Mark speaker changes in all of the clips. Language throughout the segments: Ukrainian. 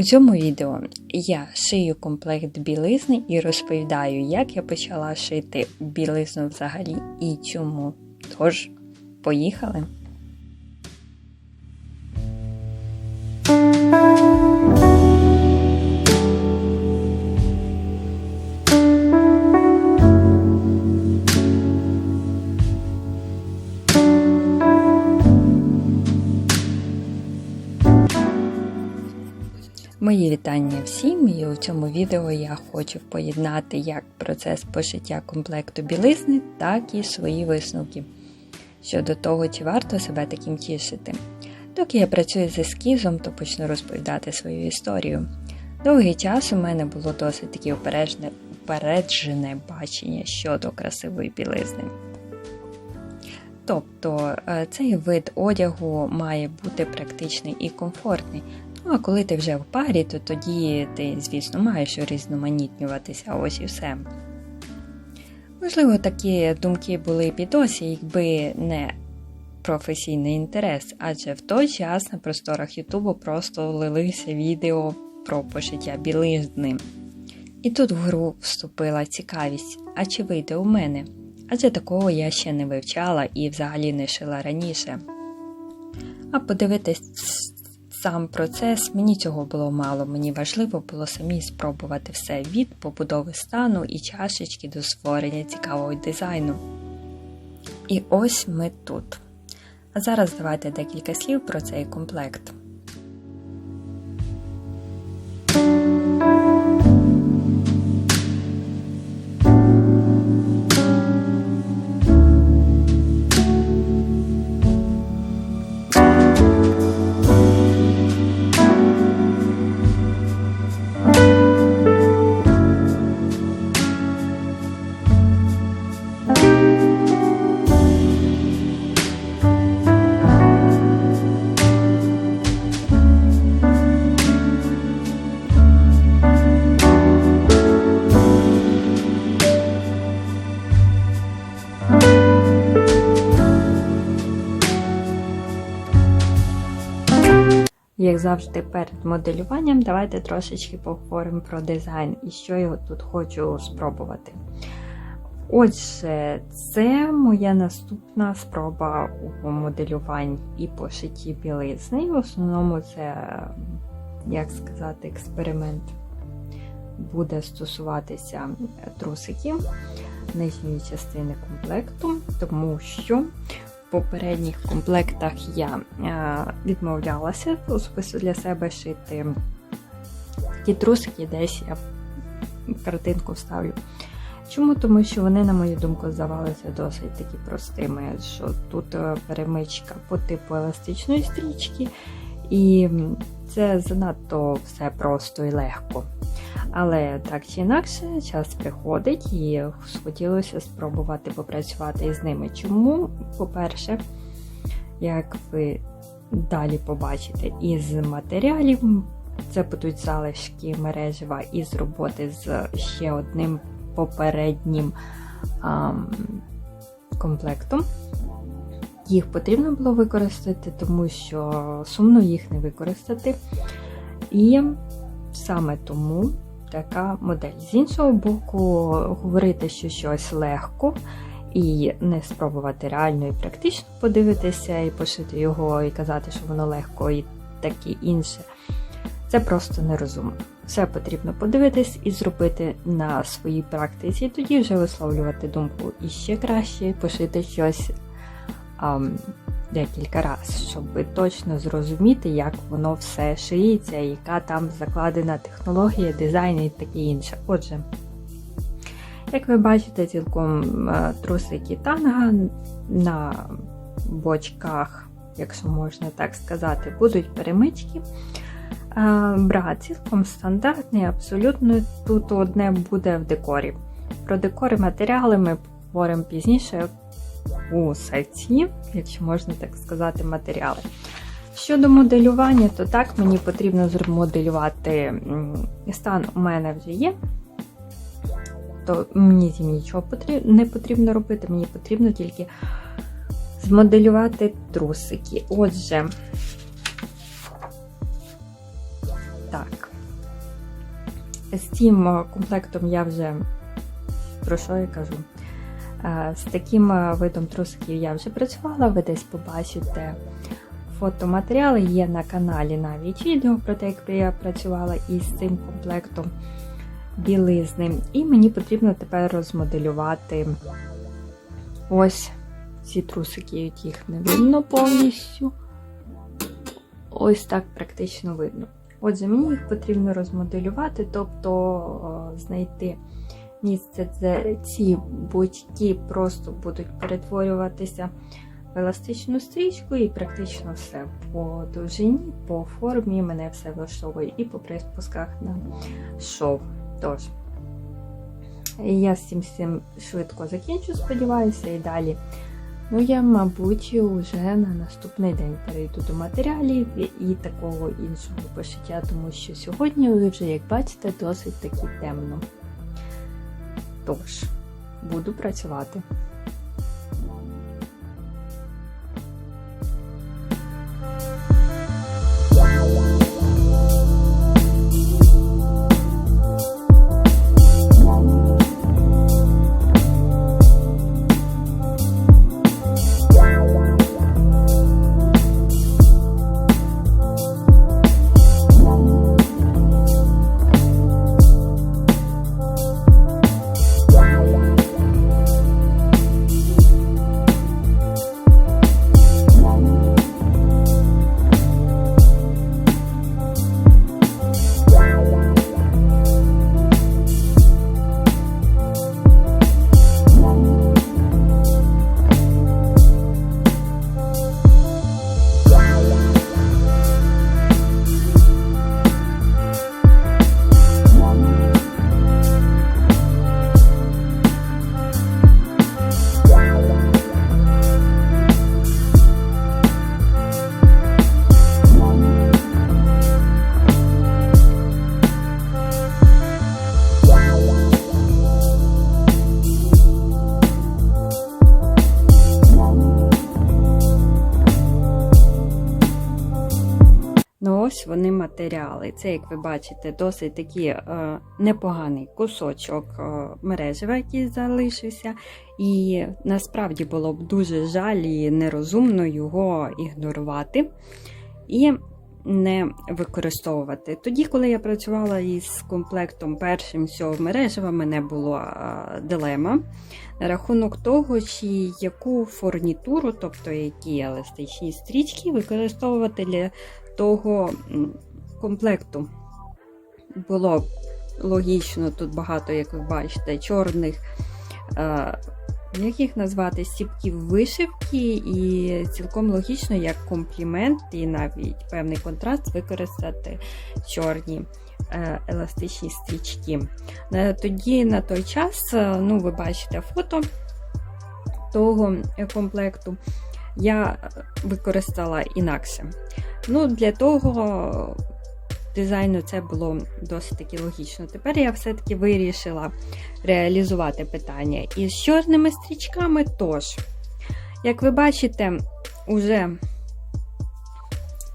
Speaker 1: У цьому відео я шию комплект білизни і розповідаю, як я почала шити білизну взагалі і чому. Тож, поїхали! Мої вітання всім, і у цьому відео я хочу поєднати як процес пошиття комплекту білизни, так і свої висновки щодо того, чи варто себе таким тішити. Доки я працюю з ескізом, то почну розповідати свою історію. Довгий час у мене було досить таке упереджене, упереджене бачення щодо красивої білизни. Тобто е, цей вид одягу має бути практичний і комфортний. Ну, а коли ти вже в парі, то тоді ти, звісно, маєш різноманітнюватися, ось і все. Можливо, такі думки були б і досі, якби не професійний інтерес, адже в той час на просторах Ютубу просто лилися відео про пошиття білизни. І тут в гру вступила цікавість, а чи вийде у мене? Адже такого я ще не вивчала і взагалі не шила раніше. А подивитись сам процес, мені цього було мало. Мені важливо було самі спробувати все від побудови стану і чашечки до створення цікавого дизайну. І ось ми тут. А зараз давайте декілька слів про цей комплект. Як завжди, перед моделюванням, давайте трошечки поговоримо про дизайн і що я тут хочу спробувати. Отже, це моя наступна спроба у моделюванні і пошитті білизни. В основному це, як сказати, експеримент буде стосуватися трусиків нижньої частини комплекту, тому що попередніх комплектах я відмовлялася особисто для себе шити такі трусики, десь я картинку вставлю. Чому? Тому що вони, на мою думку, здавалися досить такі простими, що тут перемичка по типу еластичної стрічки, і це занадто все просто і легко. Але так чи інакше, час приходить і хотілося спробувати попрацювати із ними. Чому? По-перше, як ви далі побачите, із матеріалів це будуть залишки мережева із роботи з ще одним попереднім ам, комплектом. Їх потрібно було використати, тому що сумно їх не використати. І саме тому така модель. З іншого боку, говорити, що щось легко, і не спробувати реально і практично подивитися, і пошити його, і казати, що воно легко, і таке інше. Це просто нерозумно. Все потрібно подивитись і зробити на своїй практиці, тоді вже висловлювати думку і ще краще пошити щось декілька разів, щоб точно зрозуміти, як воно все шиється, яка там закладена технологія, дизайн і таке інше. Отже, як ви бачите, цілком трусики танга на бочках, якщо можна так сказати, будуть перемички. Бра цілком стандартний, абсолютно тут одне буде в декорі. Про декори матеріали ми поговоримо пізніше у секції, якщо можна так сказати, матеріали. Щодо моделювання, то так, мені потрібно змоделювати стан у мене вже є. То мені нічого не потрібно робити, мені потрібно тільки змоделювати трусики. Отже, так, З цим комплектом я вже про що я кажу? Е, З таким е, видом трусиків я вже працювала, ви десь побачите фотоматеріали. Є на каналі навіть відео про те, як я працювала із цим комплектом білизни. І мені потрібно тепер розмоделювати ось ці трусики, їх не видно повністю. Ось так практично видно. Отже, мені їх потрібно розмоделювати, тобто знайти місце, де ці бочки просто будуть перетворюватися в еластичну стрічку, і практично все по довжині, по формі мене все влаштовує і по приспусках на шов. Тож, я з цим всім швидко закінчу, сподіваюся, і далі. Ну, я, мабуть, вже на наступний день перейду до матеріалів і такого іншого пошиття, тому що сьогодні, ви вже, як бачите, досить таки темно. Тож, буду працювати. Матеріали. Це, як ви бачите, досить такий е, непоганий кусочок е, мережева, який залишився. І насправді було б дуже жаль і нерозумно його ігнорувати і не використовувати. Тоді, коли я працювала із комплектом першим цього мережева, мене була е, дилема на рахунок того, чи яку фурнітуру, тобто які еластичні стрічки, використовувати для того комплекту. Було логічно, тут багато, як ви бачите, чорних, е, як їх назвати, стіпків вишивки, і цілком логічно, як комплімент, і навіть певний контраст використати чорні е, еластичні стрічки. Е, Тоді на той час, е, ну, ви бачите фото того комплекту, я використала інакше. Ну, Для того дизайну це було досить таки логічно. Тепер я все-таки вирішила реалізувати питання із чорними стрічками. Тож, як ви бачите, уже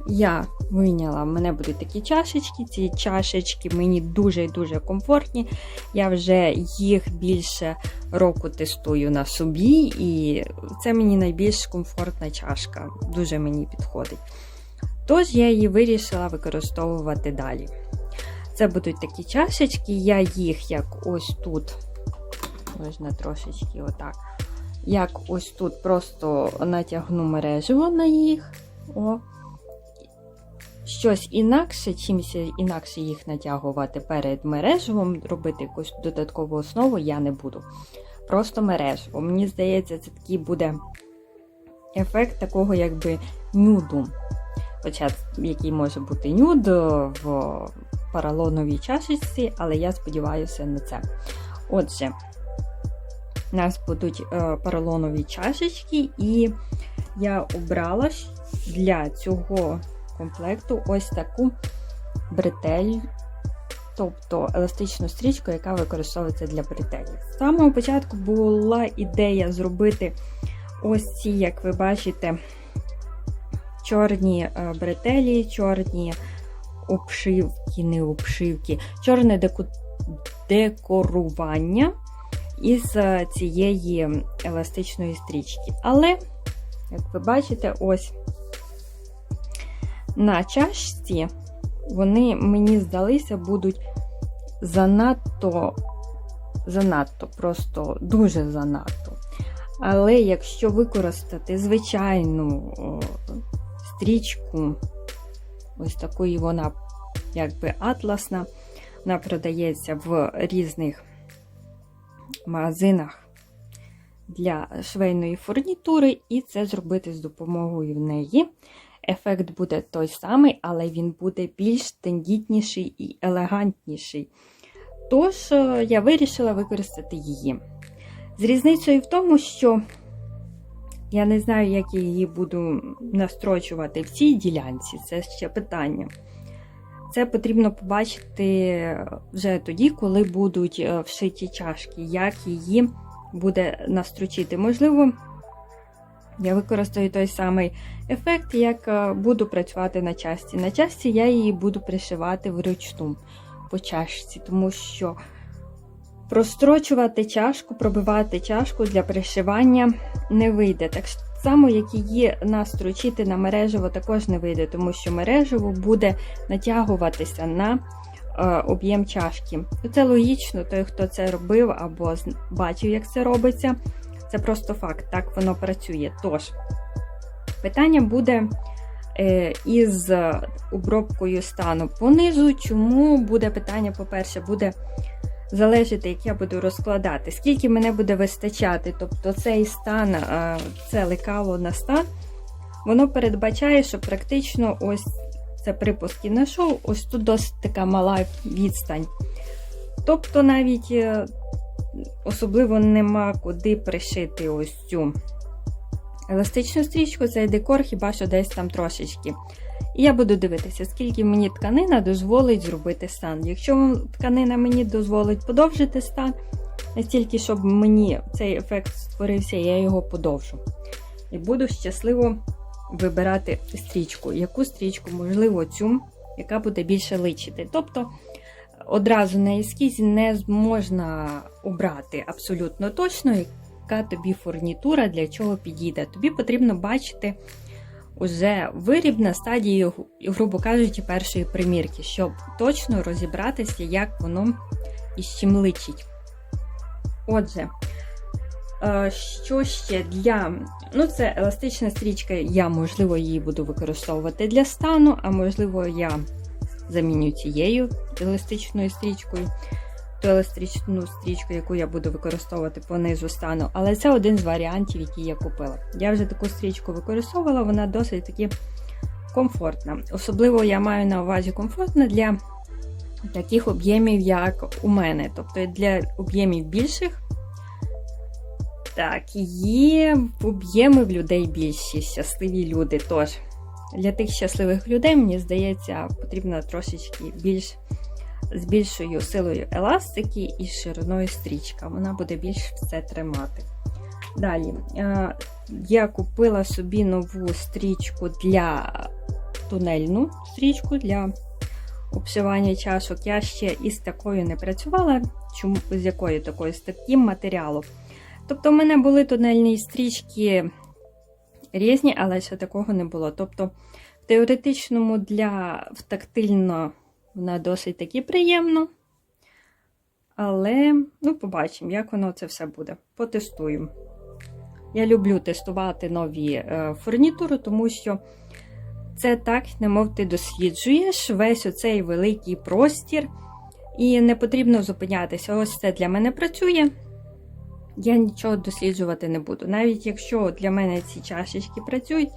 Speaker 1: я вийняла, в мене будуть такі чашечки. Ці чашечки мені дуже і дуже комфортні. Я вже їх більше року тестую на собі, і це мені найбільш комфортна чашка. Дуже мені підходить. Тож я її вирішила використовувати далі. Це будуть такі чашечки, я їх як ось тут, можна трошечки отак, як ось тут просто натягну мережево на їх. О. Щось інакше, чимось інакше їх натягувати перед мережевом, робити якусь додаткову основу я не буду. Просто мережево. Мені здається, це такий буде ефект такого, якби нюду. Хоча який може бути нюд в паралоновій чашечці, але я сподіваюся на це. Отже, у нас будуть е, паралонові чашечки, і я обрала для цього комплекту ось таку бретель, тобто еластичну стрічку, яка використовується для бретелів. З самого початку була ідея зробити ось ці, як ви бачите, чорні е, бретелі, чорні обшивки, не обшивки, чорне декорування із е, цієї еластичної стрічки. Але, як ви бачите, ось на чашці вони мені здалися будуть занадто, занадто, просто дуже занадто. Але якщо використати звичайну стрічку, ось такої вона якби атласна, вона продається в різних магазинах для швейної фурнітури, і це зробити з допомогою неї. Ефект буде той самий, але він буде більш тендітніший і елегантніший. Тож, е, я вирішила використати її. З різницею в тому, що я не знаю, як я її буду настрочувати в цій ділянці, це ще питання. Це потрібно побачити вже тоді, коли будуть е, вшиті чашки, як її буде настрочити. Можливо, я використаю той самий ефект, як е, буду працювати на часті. На часті я її буду пришивати вручну по чашці, тому що прострочувати чашку, пробивати чашку для пришивання не вийде. Так само, як її настрочити на мережево, також не вийде, тому що мережево буде натягуватися на е, об'єм чашки. Це логічно, той, хто це робив або бачив, як це робиться. Це просто факт, так воно працює. Тож, питання буде е, із обробкою стану понизу. Чому буде питання, по-перше, буде залежати, як я буду розкладати, скільки мене буде вистачати. Тобто цей стан, це лекало на стан, воно передбачає, що практично ось це припуски на шоу, ось тут досить така мала відстань. Тобто навіть е, особливо нема куди пришити ось цю еластичну стрічку, цей декор, хіба що десь там трошечки. І я буду дивитися, скільки мені тканина дозволить зробити стан. Якщо тканина мені дозволить подовжити стан, настільки, щоб мені цей ефект створився, я його подовжу. І буду щасливо вибирати стрічку. Яку стрічку, можливо, цю, яка буде більше личити. Тобто одразу на ескізі не можна обрати абсолютно точно, яка тобі фурнітура для чого підійде. Тобі потрібно бачити уже виріб на стадії, грубо кажучи, першої примірки, щоб точно розібратися, як воно із чим личить. Отже, е, що ще для. Ну, це еластична стрічка, я, можливо, її буду використовувати для стану, а можливо, я заміню цією еластичною стрічкою еластичну стрічку, яку я буду використовувати по низу стану. Але це один з варіантів, які я купила. Я вже таку стрічку використовувала, вона досить таки комфортна. Особливо я маю на увазі комфортна для таких об'ємів, як у мене. Тобто для об'ємів більших. Так, є об'єми в людей більші, щасливі люди. Тож, для тих щасливих людей, мені здається, потрібно трошечки більш з більшою силою еластики і шириною стрічка. Вона буде більш все тримати. Далі, е, я купила собі нову стрічку для тунельну стрічку для обшивання чашок. Я ще із такою не працювала, чому з якою такою, з таким матеріалом. Тобто, в мене були тунельні стрічки різні, але ще такого не було. Тобто, в теоретичному для в тактильно вона досить таки приємно. Але, ну, побачимо, як воно це все буде. Потестуємо. Я люблю тестувати нові е, фурнітури, тому що це так, немов ти досліджуєш весь оцей великий простір. І не потрібно зупинятися. Ось це для мене працює. Я нічого досліджувати не буду. Навіть якщо для мене ці чашечки працюють,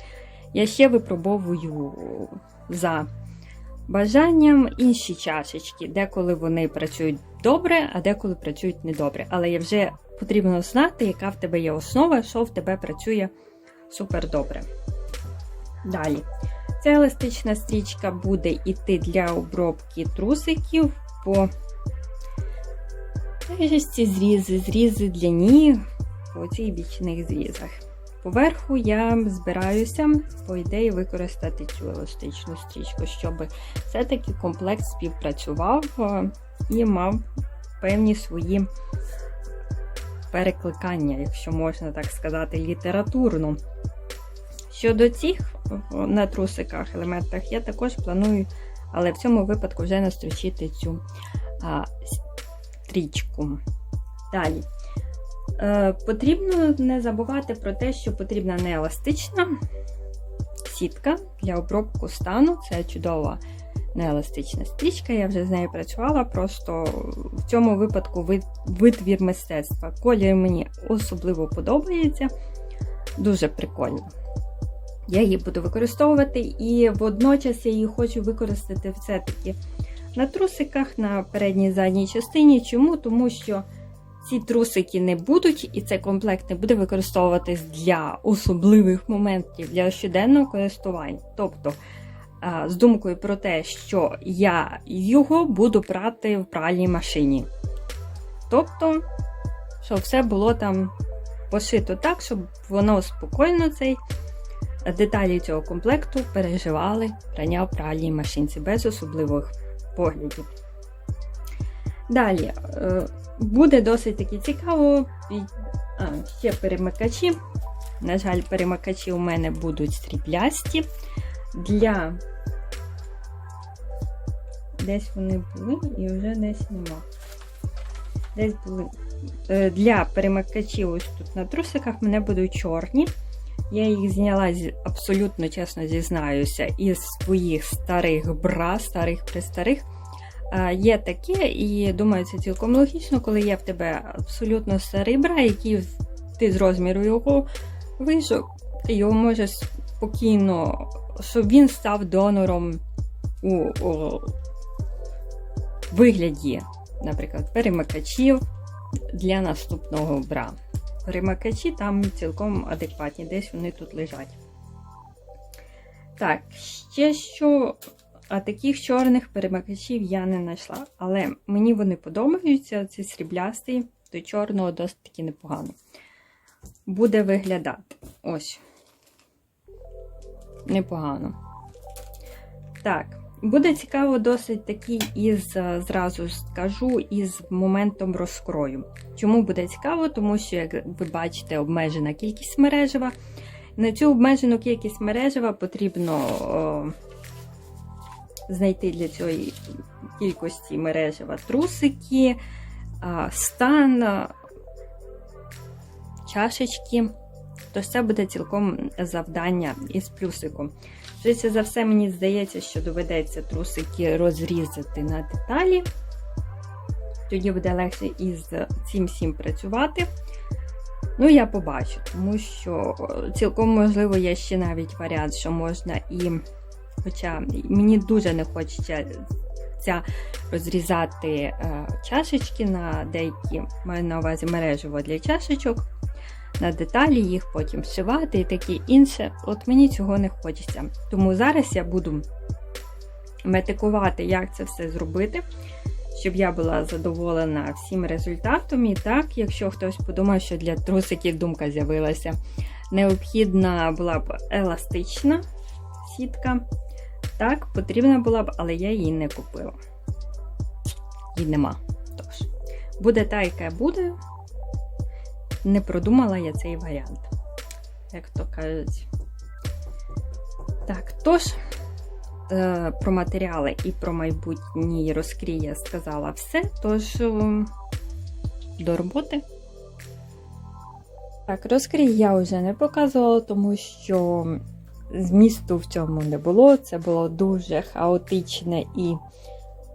Speaker 1: я ще випробовую за бажанням інші чашечки, деколи вони працюють добре, а деколи працюють недобре. Але є вже потрібно знати, яка в тебе є основа, що в тебе працює супер добре. Далі. Ця еластична стрічка буде йти для обробки трусиків по зрізи, зрізи для ніг по цих бічних зрізах. Поверху я збираюся, по ідеї, використати цю еластичну стрічку, щоб все-таки комплект співпрацював е, і мав певні свої перекликання, якщо можна так сказати, літературно. Щодо цих о, на трусиках елементах, я також планую, але в цьому випадку вже настрочити цю а, стрічку. Далі. Е, потрібно не забувати про те, що потрібна не еластична сітка для обробку стану. Це чудова нееластична стрічка. Я вже з нею працювала. Просто в цьому випадку витвір мистецтва. Колір мені особливо подобається. Дуже прикольно. Я її буду використовувати, і водночас я її хочу використати все-таки на трусиках на передній задній частині. Чому? Тому що ці трусики не будуть, і цей комплект не буде використовуватись для особливих моментів для щоденного користування. Тобто, з думкою про те, що я його буду прати в пральній машині. Тобто, щоб все було там пошито так, щоб воно спокійно цей деталі цього комплекту переживали прання в пральній машинці без особливих поглядів. Далі, буде досить таки цікаво. А, ще перемикачі. На жаль, перемикачі у мене будуть стріблясті. Для десь вони були і вже десь нема. Десь були. Е, Для перемикачів ось тут на трусиках мене будуть чорні. Я їх зняла абсолютно чесно зізнаюся, із своїх старих бра, старих пристарих. Є таке, і думаю, це цілком логічно, коли є в тебе абсолютно старий бра, який ти з розміру його вийшов, ти його можеш спокійно, щоб він став донором у, у вигляді, наприклад, перемикачів для наступного бра. Перемикачі там цілком адекватні, десь вони тут лежать. Так, ще що. А таких чорних перемикачів я не знайшла. Але мені вони подобаються. Ці сріблястий, до чорного досить таки непогано. Буде виглядати. Ось. Непогано. Так, буде цікаво, досить такий із, зразу скажу, із моментом розкрою. Чому буде цікаво? Тому що, як ви бачите, обмежена кількість мережева. На цю обмежену кількість мережева потрібно. О, знайти для цієї кількості мережева трусики, стан, чашечки. Тож це буде цілком завдання із плюсиком. Швидше за все, мені здається, що доведеться трусики розрізати на деталі. Тоді буде легше із цим всім працювати. Ну, я побачу, тому що цілком можливо є ще навіть варіант, що можна і Хоча мені дуже не хочеться розрізати е, чашечки на деякі, маю на увазі мережево для чашечок, на деталі їх потім вшивати і таке інше. От мені цього не хочеться. Тому зараз я буду метикувати, як це все зробити, щоб я була задоволена всім результатом. І так, якщо хтось подумає, що для трусиків думка з'явилася, необхідна була б еластична сітка. Так, потрібна була б, але я її не купила. Її нема. Тож, буде та, яка буде. Не продумала я цей варіант. Як то кажуть. Так, тож, е, про матеріали і про майбутній розкрій я сказала все. Тож, е, до роботи. Так, розкрій я вже не показувала, тому що змісту в цьому не було. Це було дуже хаотичне і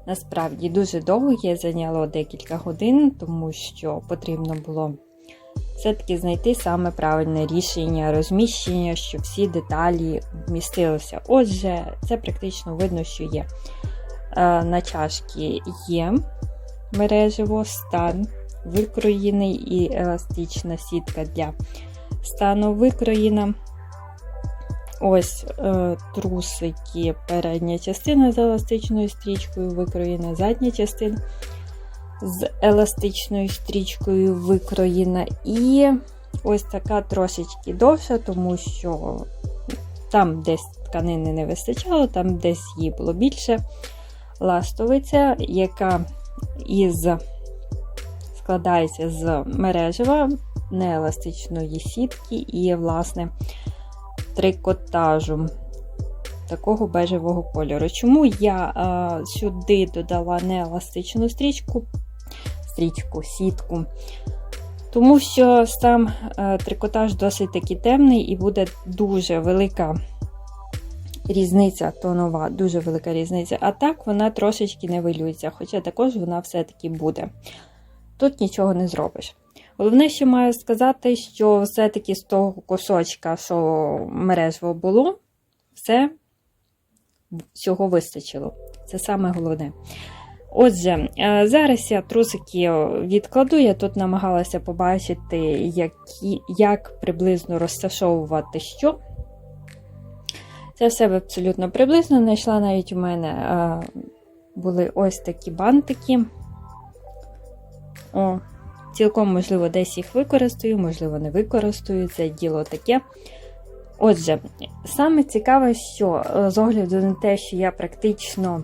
Speaker 1: насправді дуже довге. Зайняло декілька годин, тому що потрібно було все-таки знайти саме правильне рішення, розміщення, щоб всі деталі вмістилися. Отже, це практично видно, що є. Е, на чашки є мережево, стан викроєний і еластична сітка для стану викроєна. Ось е, трусики, передня частина з еластичною стрічкою, викроєна задня частина з еластичною стрічкою викроєна. І ось така трошечки довша, тому що там десь тканини не вистачало, там десь її було більше. Ластовиця, яка із складається з мережева, нееластичної сітки і, власне, трикотажу такого бежевого кольору. Чому я а, сюди додала нееластичну стрічку, стрічку, сітку? Тому що сам а, трикотаж досить таки темний і буде дуже велика різниця тонова, дуже велика різниця. А так вона трошечки не вилюється, хоча також вона все-таки буде. Тут нічого не зробиш. Головне, що маю сказати, що все-таки з того кусочка, що мережево було, все цього вистачило. Це саме головне. Отже, е, зараз я трусики відкладу. Я тут намагалася побачити, які, як приблизно розташовувати що. Це все абсолютно приблизно. Знайшла навіть у мене а, були ось такі бантики. О, Цілком, можливо, десь їх використаю, можливо, не використаю. Це діло таке. Отже, саме цікаве, що з огляду на те, що я практично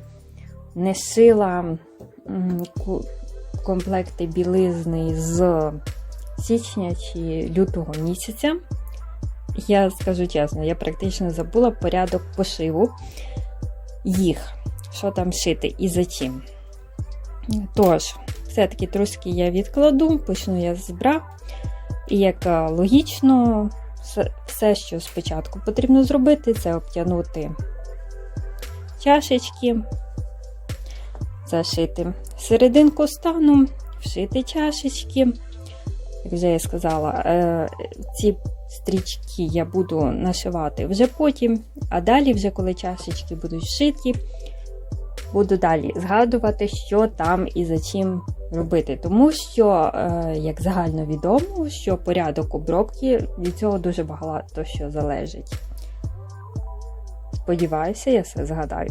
Speaker 1: не шила комплекти білизни з січня чи лютого місяця. Я скажу чесно, я практично забула порядок пошиву їх, що там шити і за чим. Тож, все-таки труски я відкладу, почну я з бра. І як логічно, все, що спочатку потрібно зробити, це обтягнути чашечки, зашити серединку стану, вшити чашечки. Як вже я сказала, е, ці стрічки я буду нашивати вже потім, а далі, вже коли чашечки будуть вшиті, буду далі згадувати, що там і за чим робити. Тому що, е, як загально відомо, що порядок обробки від цього дуже багато що залежить. Сподіваюся, я все згадаю.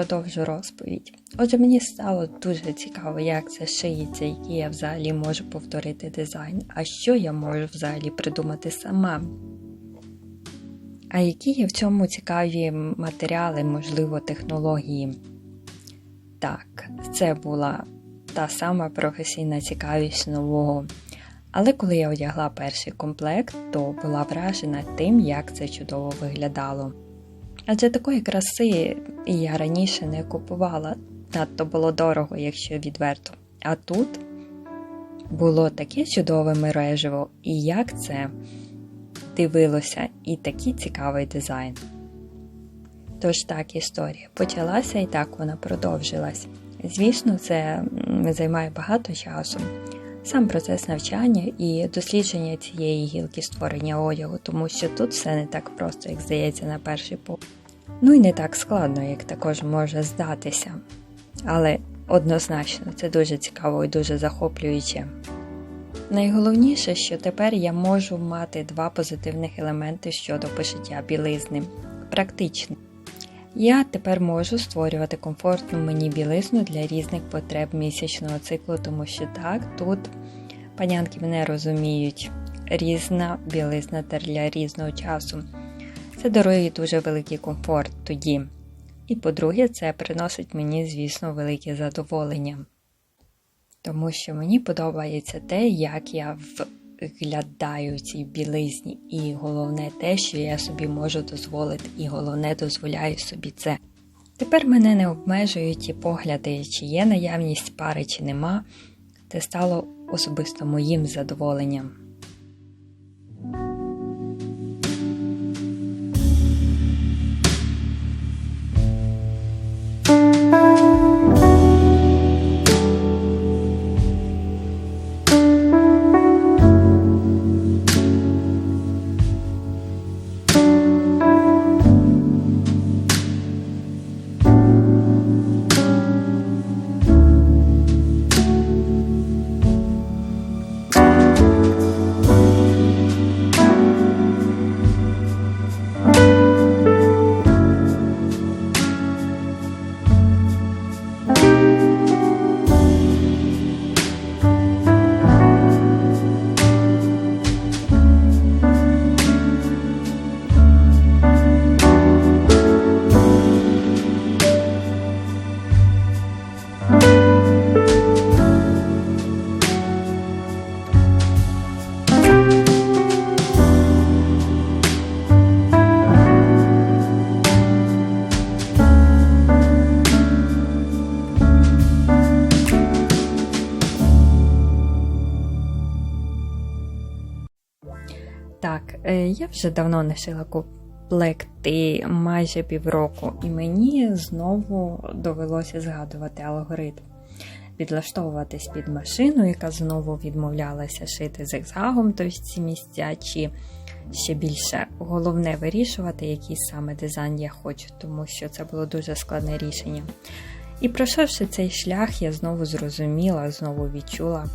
Speaker 1: Продовжу розповідь. Отже, мені стало дуже цікаво, як це шиється, який я взагалі можу повторити дизайн, а що я можу взагалі придумати сама. А які є в цьому цікаві матеріали, можливо, технології? Так, це була та сама професійна цікавість нового. Але коли я одягла перший комплект, то була вражена тим, як це чудово виглядало. Адже такої краси я раніше не купувала, надто було дорого, якщо відверто. А тут було таке чудове мережево, і як це дивилося, і такий цікавий дизайн. Тож так історія почалася і так вона продовжилась. Звісно, це займає багато часу. Сам процес навчання і дослідження цієї гілки створення одягу, тому що тут все не так просто, як здається, на перший погляд. Ну і не так складно, як також може здатися. Але однозначно це дуже цікаво і дуже захоплююче. Найголовніше, що тепер я можу мати два позитивних елементи щодо пошиття білизни. Практично. Я тепер можу створювати комфортну мені білизну для різних потреб місячного циклу, тому що так, тут панянки мене розуміють, різна білизна для різного часу. Це дарує дуже великий комфорт тоді. І по-друге, це приносить мені, звісно, велике задоволення. Тому що мені подобається те, як я виглядаю в білизні, і головне те, що я собі можу дозволити, і головне дозволяю собі це. Тепер мене не обмежують ті погляди, чи є наявність пари, чи нема. Це стало особисто моїм задоволенням. Я вже давно не шила комплекти майже півроку, і мені знову довелося згадувати алгоритм. Підлаштовуватись під машину, яка знову відмовлялася шити зигзагом, тобто ці місця, чи ще більше головне вирішувати, який саме дизайн я хочу, тому що це було дуже складне рішення. І пройшовши цей шлях, я знову зрозуміла, знову відчула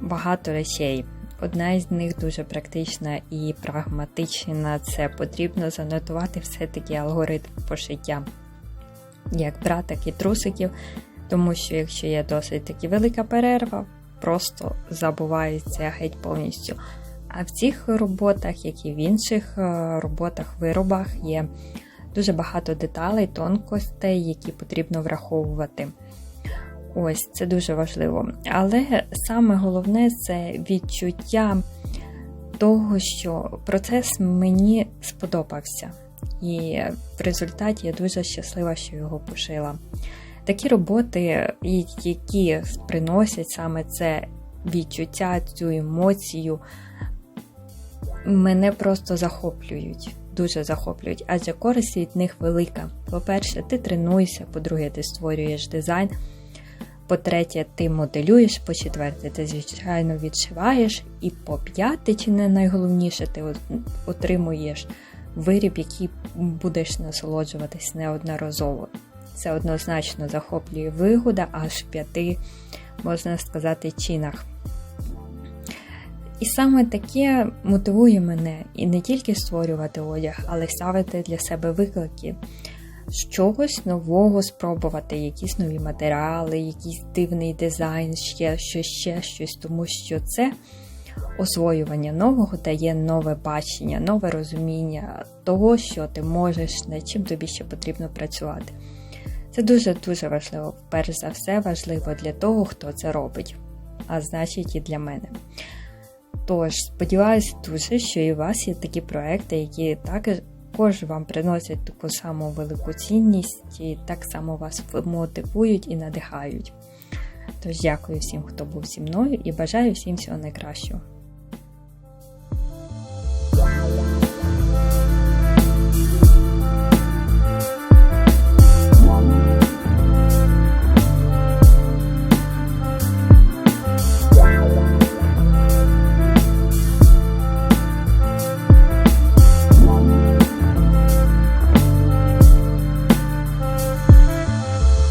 Speaker 1: багато речей. Одна із них дуже практична і прагматична. Це потрібно занотувати все-таки алгоритм пошиття, як бра, так і трусиків, тому що якщо є досить таки велика перерва, просто забувається геть повністю. А в цих роботах, як і в інших е, роботах, виробах, є дуже багато деталей, тонкостей, які потрібно враховувати. Ось це дуже важливо. Але саме головне це відчуття того, що процес мені сподобався. І в результаті я дуже щаслива, що його пошила. Такі роботи, які приносять саме це відчуття, цю емоцію, мене просто захоплюють. Дуже захоплюють, адже користь від них велика. По-перше, ти тренуєшся, по-друге, ти створюєш дизайн. По-третє, ти моделюєш, по-четверте, ти, звичайно, відшиваєш. І по-п'яте, чи не найголовніше, ти отримуєш виріб, який будеш насолоджуватись неодноразово. Це однозначно захоплює вигода аж в п'яти, можна сказати, чинах. І саме таке мотивує мене і не тільки створювати одяг, але й ставити для себе виклики чогось нового спробувати, якісь нові матеріали, якийсь дивний дизайн, ще щось, ще щось, тому що це освоювання нового дає нове бачення, нове розуміння того, що ти можеш, над чим тобі ще потрібно працювати. Це дуже-дуже важливо. Перш за все, важливо для того, хто це робить, а значить і для мене. Тож, сподіваюся дуже, що і у вас є такі проекти, які також також вам приносять таку саму велику цінність і так само вас мотивують і надихають. Тож, дякую всім, хто був зі мною, і бажаю всім всього найкращого.